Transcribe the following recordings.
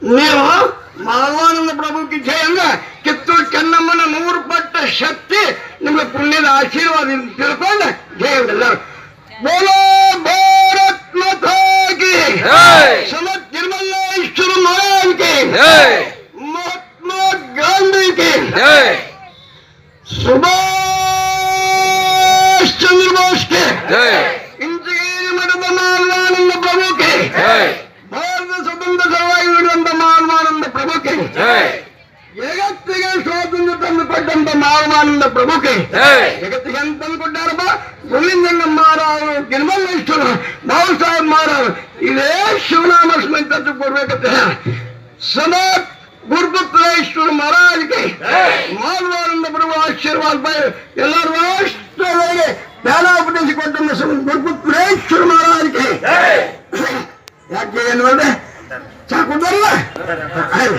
ನೀವು ಮಾವಾನಂದ ಪ್ರಭುಕ್ಕೆ ಜಯಂಗ ಕಿತ್ತೂರು ಚೆನ್ನಮ್ಮನ ನೂರು ಪಟ್ಟ ಶಕ್ತಿ ನಿಮಗೆ ಪುಣ್ಯದ ಆಶೀರ್ವಾದ ಅಂತ ತಿಳ್ಕೊಂಡು ಜಯ ಎಲ್ಲರೂ ಬೋಲೋ ಭಾರತ್ ಮಾತಾ ಕಿ ಜೈ. ಸಮತ್ ನಿರ್ಮಲೇಶ್ವರ ಮಹಾರಾಜ್ ಕಿ ಜೈ ಮಹಾತ್ಮ ಗಾಂಧಿ ಕಿ ಜೈ ಸುಭಾಷ್ ಚಂದ್ರ ಬೋಸ್ ಕೆ ಜೈ ಇಂಚಗೇರಿ ಮಠದ ಮಾಲ್ವಾನಂದ ಜಗತ್ತಿಗೆ ಸ್ವಾತಂತ್ರ್ಯ ತಂದು ಕೊಟ್ಟಂತ ಮಾಲ್ವಾನಂದ ಪ್ರಭುಕ್ಕೆ ಜೈ ಜಗತ್ತಿಗೆ ಅಂತ ತಂದು ಕೊಟ್ಟಾರಪ್ಪ ಗೋವಿಂದಣ್ಣ ಮಾರಾರು ಗಿರಿಮಲ್ಲೇಶ್ವರ ಬಾಬು ಸಾಹೇಬ್ ಮಾರಾರು ಇದೇ ಶಿವನಾಮ ಸ್ಮೃತಿ ತಂದು ಕೊಡ್ಬೇಕಂತ ಸಮತ್ ಗುರುಪುತ್ರೇಶ್ವರ ಮಹಾರಾಜ್ಗೆ ಮಾಲ್ವಾನಂದ ಪ್ರಭು ಆಶೀರ್ವಾದ ಬೈ ಎಲ್ಲರೂ ರಾಷ್ಟ್ರಗಳಿಗೆ ಜ್ಞಾನೋಪದೇಶ ಕೊಟ್ಟಂತ ಗುರುಪುತ್ರೇಶ್ವರ ಮಹಾರಾಜ್ಗೆ ಯಾಕೆ ಏನು ನೋಡ್ದೆ ಚಾಕುದಲ್ಲ ಸಮತ್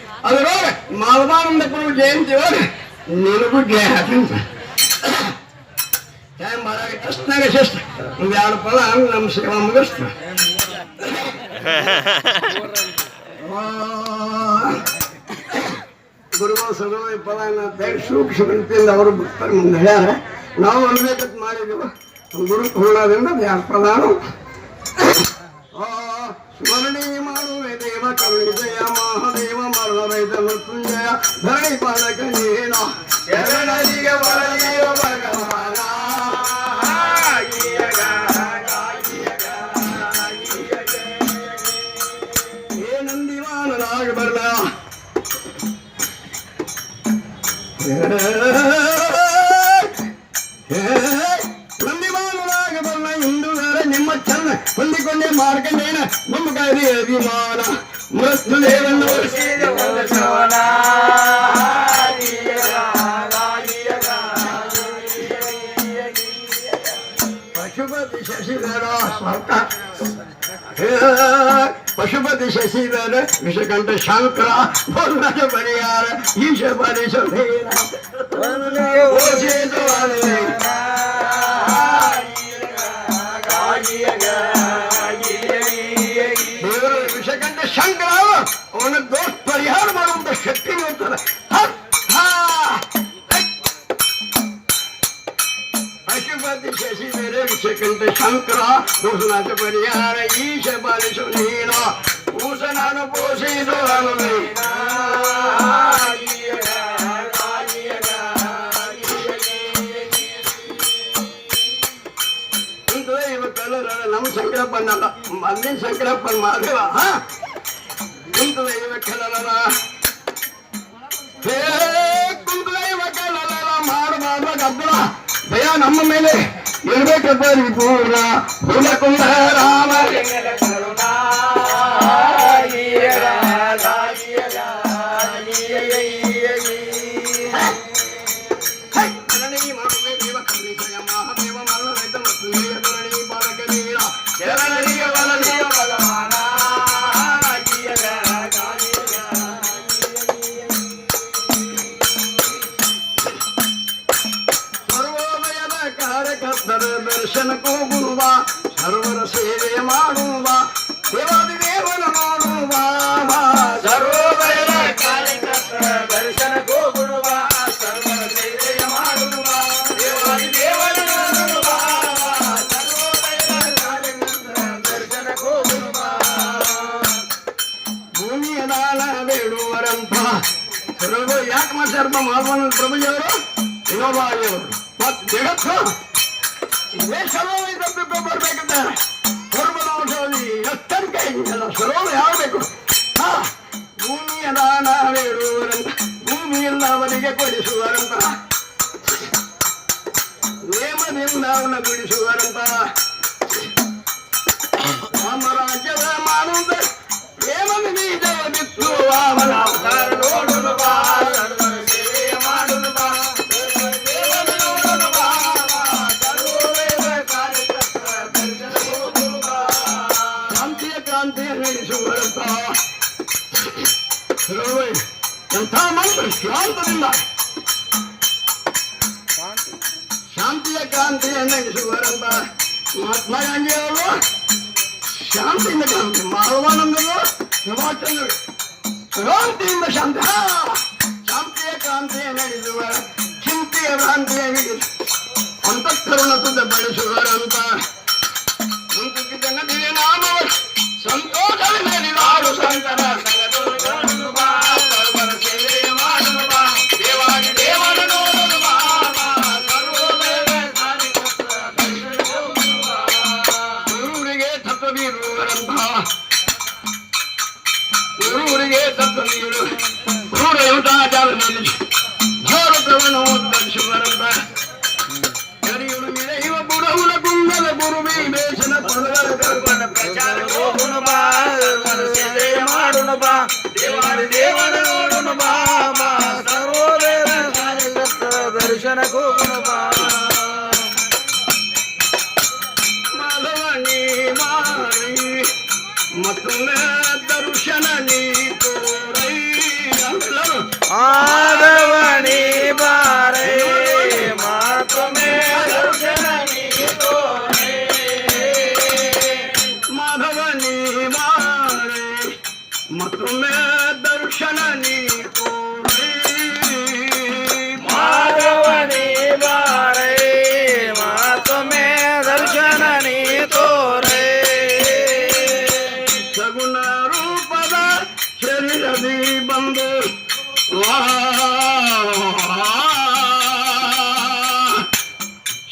ಅದರೊಳಗೆ ಮಾಲ್ವಾನಂದ ಗುರು ಜಯಂತಿ ನಿನಗೂ ಜಯ ಅಂತ ಟೈಮ್ ಎರಡು ಫಲ ನಮ್ಮ ಸೇವಾ ಮುಗಿಸ್ತು. ಗುರುಗಳು ಸದವ ಫಲ ಸೂಕ್ಷ್ಮಂತಿಯಿಂದ ಅವರು ಭಕ್ತರು ಮುಂದೆ ಹೇಳ್ಯಾರ. ನಾವು ಅನ್ಬೇಕಂತ ಮಾಡಿದೆವು. ಗುರು ಕೊಡೋದ್ರಿಂದ ಯಾರು ಎರಡು ಪ್ರಧಾನ ಆ, மரணி மாணவே தேவ கருணி ஜய மகாதேவ மரணவை மருத்துஞ்சய தரணி பாலகஞ்சேனா எரணதிக வரதேவ பகவான் దివాన మురస్తు దేవన్న పశుపతి శశిధర పశుపతి శశిధర విషకంఠ శంకర భోజన పరిహార ఈశ పరిశుభేర ಅವನ ದೋಷ ಪರಿಹಾರ ಮಾಡುವಂತ ಶಕ್ತಿ ಇರ್ತದೆ ಹತ್, ಹಾ, ಹತ್. ಪಶುಪತಿ ಶಶಿಧರ ವಿಷಕಂಠ ಶಂಕರ ದೋಷನಾಥ ಪರಿಹಾರ ಈಶ ಪಾಲಿಸು ನೀನು ಕೂಸನಾನು ಪೋಷಿಸು ಇವ ಕಲ್ಲರ ನಮ್ಮ ಶಂಕರಪ್ಪನಲ್ಲ ಮೊದಲಿನ ಶಂಕರಪ್ಪನ ಮಾಧವ ಹಾ ಕುಂತದ ಇವ ಕಲ್ಲರ ಹೇ ಕುಂತದ ಇವ ಕಲ್ಲರ ಮಾಡಬಾರ್ದ ಗದ್ದಲ ಭಯ ನಮ್ಮ ಮೇಲೆ ಇರ್ಬೇಕ ಪರಿಪೂರ್ಣ ಹುಲಕುಂದ ರಾಮ ಹೈ, ಯಾಕೆ ಮಾತಾಡ್ತ ಮಾಲ್ವನ ಪ್ರಭುಜಿಯವರು ವಿನೋಬಾಯಿಯವರು ಮತ್ ಜಗತ್ತು ಇದೇ ಬರ್ಬೇಕಂತ ಧರ್ಮದೋಷದಲ್ಲಿ ಎತ್ತರಿಕ ಇದೆಯಲ್ಲ ಯಾವ ಬೇಕು? ಹಾ, ಭೂಮಿಯ ದಾನ ಬೇಡುವರಂತ ಭೂಮಿಯಿಂದ ಅವನಿಗೆ ಕೊಡಿಸುವರಂತ ನೇಮದಿಂದ ಅವನ ಕೊಡಿಸುವರಂತ ನಮ್ಮ ರಾಜ್ಯದ ಮಾಡುವುದ ನೇಮ ಬೀಜವ ಬಿತ್ತುವ ಅವನ ಅವತಾರ ನೋಡುನು ಬಾ ಶಾಂತಿಯ ಕ್ರಾಂತಿಯ ನಡೆಸುವಂತ ಎಂಥ ಮಂತ್ರ ಶಾಂತದಿಂದ ಶಾಂತಿಯ ಕ್ರಾಂತಿಯ ನಡೆಸುವರಂತ ಮಹಾತ್ಮ ಗಾಂಧಿ ಅವರು, ಶಾಂತಿಯಿಂದ ಕ್ರಾಂತಿ ಮಾಧವಾನಂದರು ಸುಭಾಷ್ ಕ್ರಾಂತಿಯಿಂದ ಶಾಂತಿ! ಶಾಂತಿಯ ಕ್ರಾಂತಿಯ ನಡೆಸುವ ಚಿಂತೆಯ ಭ್ರಾಂತಿಯ ಅಂತಃಕರಣ ತುದ ಬಳಸುವರಂತ మహేశ్వరంత గరియుడు విరహివ బుడవుల గుండల గురువి వేషన పదవల కల్పన ప్రచార కోడునుబా మనసేదే మాడునుబా దేవాని దేవన నోడునుబా మా సర్వోదయ దర్శన కోడునుబా మాధవని మారి మతున దర్శన నీ తోరై ఆ ಶರೀರದಿ ಬಂದು.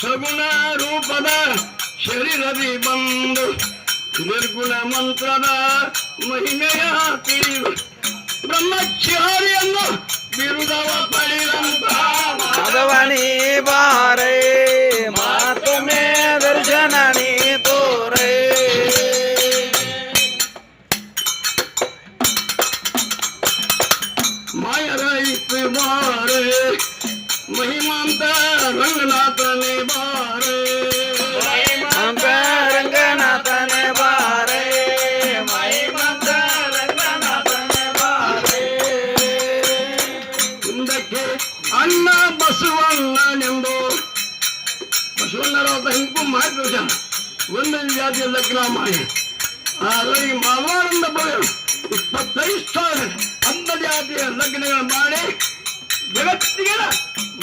ಸಗುಣ ರೂಪದ ಶರೀರದಿ ಬಂದು. ನಿರ್ಗುಣ ಮಂತ್ರದ ಮಹಿಮೆಯ ತಿಳಿದು ಬ್ರಹ್ಮಚಾರಿಯನ್ನು ಬಿರುದವ ಪಡೆದಂತ ಮಾಧವನಿ ಬಾರೆ ಬಸವಣ್ಣರಾದ ಹಿಂಕು ಮಾಡಿದ್ರು ಜನ ಒಂದೊಂದು ಜಾತಿಯ ಲಗ್ನ ಮಾಡಿ ಆದರೆ ಈ ಮಾವಾನಂದ ಬಳಿ ಇಪ್ಪತ್ತೈದು ಸಾವಿರ ಅಂಧ ಜಾತಿಯ ಲಗ್ನಗಳು ಮಾಡಿ ಜಗತ್ತಿಗೆ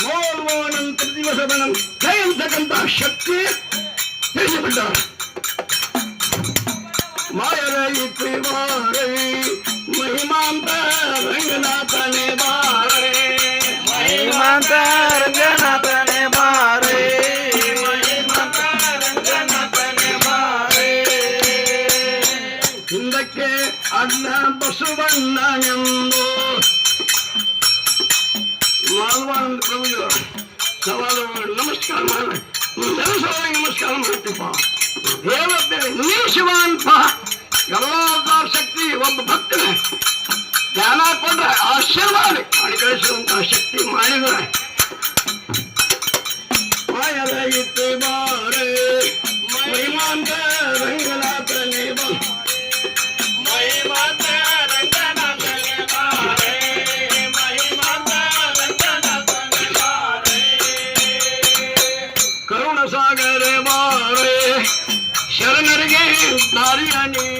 ಮೋಲ್ವನಂತ ದಿವಸ ಕೈ ಅಂತಕ್ಕಂಥ ಶಕ್ತಿ ತಿಳಿಸಿಬಿಟ್ಟರು ಮಾಯರ ಇತ್ತು ಬಾರೆ ಮಹಿಮಾಂತ ರಂಗನಾಥನೇ ಬಾರೆ ದೇವತೆ ನೀ ಶಿವ ಅಂತ ಎಲ್ಲಾ ಶಕ್ತಿ ಒಬ್ಬ ಭಕ್ತನ. ಜ್ಞಾನ ಕೊಟ್ರೆ ಆಶೀರ್ವಾದ. ಮಾಡಿ ಕಳಿಸುವಂತಹ ಶಕ್ತಿ ಮಾಡಿದ್ರೆ 哪里哪里？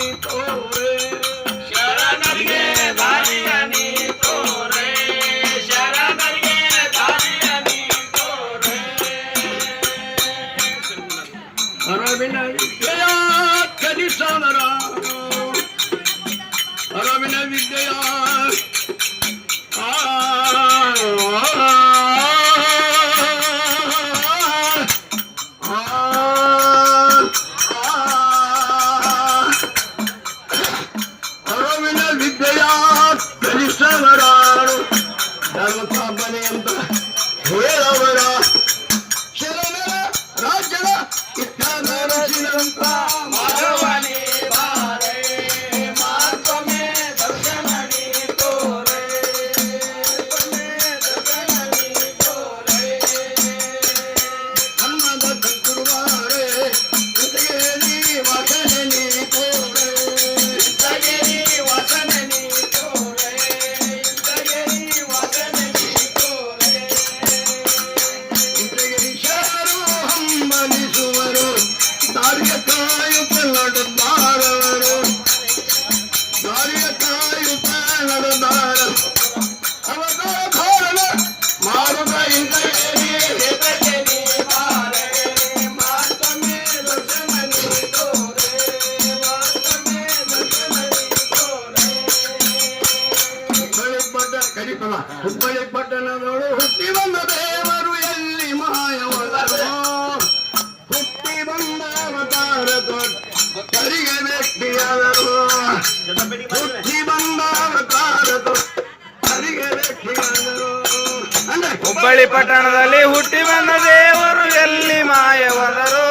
ಹುಬ್ಬಳ್ಳಿ ಪಟ್ಟಣದಲ್ಲಿ ಹುಟ್ಟಿ ಬಂದ ದೇವರು ಎಲ್ಲಿ ಮಾಯವಾದರು.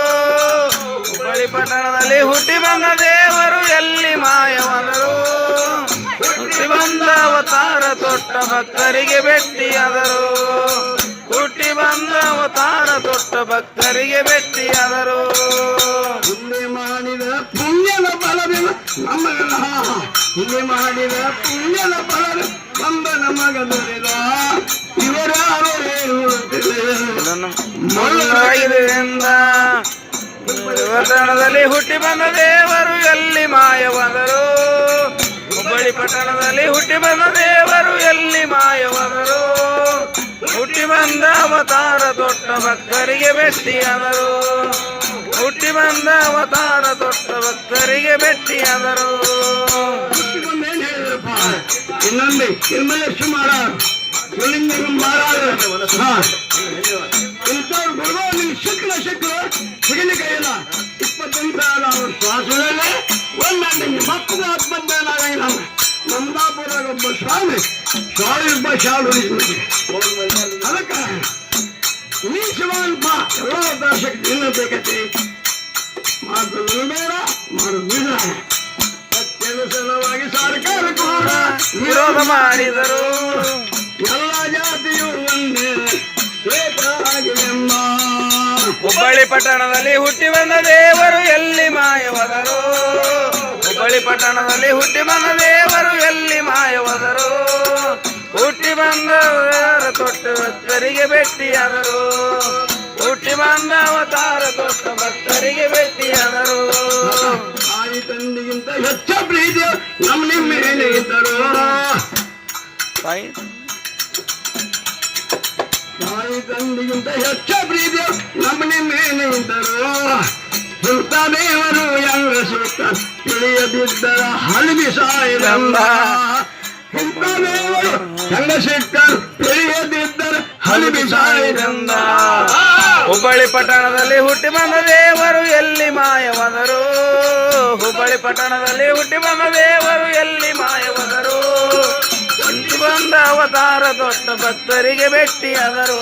ಹುಬ್ಬಳ್ಳಿ ಪಟ್ಟಣದಲ್ಲಿ ಹುಟ್ಟಿ ಬಂದ ದೇವರು ಎಲ್ಲಿ ಮಾಯವಾದರು. ಹುಟ್ಟಿ ಬಂದ ಅವತಾರ ತೊಟ್ಟ ಭಕ್ತರಿಗೆ ಭೇಟಿಯಾದರು ಬಂದ ಅವತಾರ ತೊಟ್ಟ ಭಕ್ತರಿಗೆ ಭೇಟಿಯಾದರು ಪುಣ್ಯ ಮಾಡಿದ ಪುಣ್ಯದ ಬಲವಿಲ್ಲ ನಮಗಲ್ಲ ಪುಣ್ಯ ಮಾಡಿದ ಪುಣ್ಯದ ಫಲ ಬಂದ ನಮಗ ದೊರೆದ ಮುಳ್ಳಾಗಿದೆಯಿಂದ ಪಟ್ಟಣದಲ್ಲಿ ಹುಟ್ಟಿ ಬಂದ ದೇವರು ಎಲ್ಲಿ ಮಾಯವಾದರು? ಹುಬ್ಬಳ್ಳಿ ಪಟ್ಟಣದಲ್ಲಿ ಹುಟ್ಟಿ ಬಂದ ದೇವರು ಎಲ್ಲಿ ಅವತಾರ ದೊಡ್ಡ ಭಕ್ತರಿಗೆ ಭೇಟಿಯಾದರು ಹುಟ್ಟಿ ಬಂದ ಅವತಾರ ದೊಡ್ಡ ಭಕ್ತರಿಗೆ ಭೇಟಿಯಾದರು ಇನ್ನೊಂದು ನಿರ್ಮಲೇಶ್ ಮಾರಾರು ಶಿವಲಿಂಗರು ಶುಕ್ಲ ಹಾ. ಇಂಥವ್ರು ಗುರುಗಳು ನಿಮ್ಗೆ ಶುಕ್ರ ಶುಕ್ರ ಸಿಗಲಿಕ್ಕೆ ಇಲ್ಲ ಇಪ್ಪತ್ತೆಂಟು ಅವ್ರ ಶ್ವಾಸದಲ್ಲೇ ಒಂದಾಂಡೆ ಮಕ್ಕಳ ಬಂದನಾಗಿಲ್ಲ ನಂದಾಪುರದ ಒಬ್ಬ ಸ್ವಾಮಿ ಸ್ವಾಮಿ ಒಬ್ಬ ಶಾಲು ಅದಕ್ಕೆ ನೀ ಶಿವಾಲ್ಪ ಎಲ್ಲ ಶಕ್ತಿ ಇನ್ನೂ ಬೇಕತಿ ಮಾತು ಬೇಡ ಮಾಡು ಬೇಡ ಸತ್ಯದ ಸಲುವಾಗಿ ಸರ್ಕಾರ ಕೂಡ ವಿರೋಧ ಮಾಡಿದರು. ಎಲ್ಲ ಜಾತಿಯು ಒಂದೇ ಏಕಾಗಿವೆಂಬ ಹುಬ್ಬಳ್ಳಿ ಪಟ್ಟಣದಲ್ಲಿ ಹುಟ್ಟಿ ಬಂದ ದೇವರು. ಪಟ್ಟಣದಲ್ಲಿ ಹುಟ್ಟಿ ಬಂದ ದೇವರು ಎಲ್ಲಿ ಮಾಯವಾದರು ಹುಟ್ಟಿ ಬಂದ ತೊಟ್ಟು ಭಕ್ತರಿಗೆ ಭೇಟಿಯಾದರು. ಹುಟ್ಟಿ ಬಂದ ಅವತಾರ ತೊಟ್ಟು ಭಕ್ತರಿಗೆ ಭೇಟಿಯಾದರು. ತಾಯಿ ತಂದಿಗಿಂತ ಹೆಚ್ಚ ಪ್ರೀತಿ ನಮ್ಮ ನಿಮ್ಮ ಮೇಲೆ ಇದ್ದರು. ತಾಯಿ ತಾಯಿ ತಂದೆಗಿಂತ ಹೆಚ್ಚ ಪ್ರೀತಿ ನಮ್ಮ ನಿಮ್ಮ ಮೇಲೆ ಇದ್ದರು. ಸುತ್ತ ದೇವರು ಎಂಗ ಸುತ್ತ ತಿಳಿಯದಿದ್ದರ ಹಲವಿ ಸಾಯಿರಲ್ಲ ಇಂಥ ದೇವರು ಎಂಗ ಸಿಕ್ಕ ತಿಳಿಯದಿದ್ದರ ಹಲವಿ ಸಾಯಿರಂದ ಹುಬ್ಬಳ್ಳಿ ಪಟ್ಟಣದಲ್ಲಿ ಹುಟ್ಟಿ ಬಂದ ದೇವರು ಎಲ್ಲಿ ಮಾಯವಾದರು ಹುಬ್ಬಳ್ಳಿ ಪಟ್ಟಣದಲ್ಲಿ ಹುಟ್ಟಿ ಬಂದ ದೇವರು ಎಲ್ಲಿ ಮಾಯವಾದರು ಬಂದ ಅವತಾರ ದೊಡ್ಡ ಭಕ್ತರಿಗೆ ಭೇಟಿಯಾದರು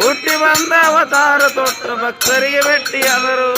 ಹುಟ್ಟಿ ಬಂದ ಅವತಾರ ತೊಟ್ಟು ಭಕ್ತರಿಗೆ ಭೇಟಿಯಾದರು.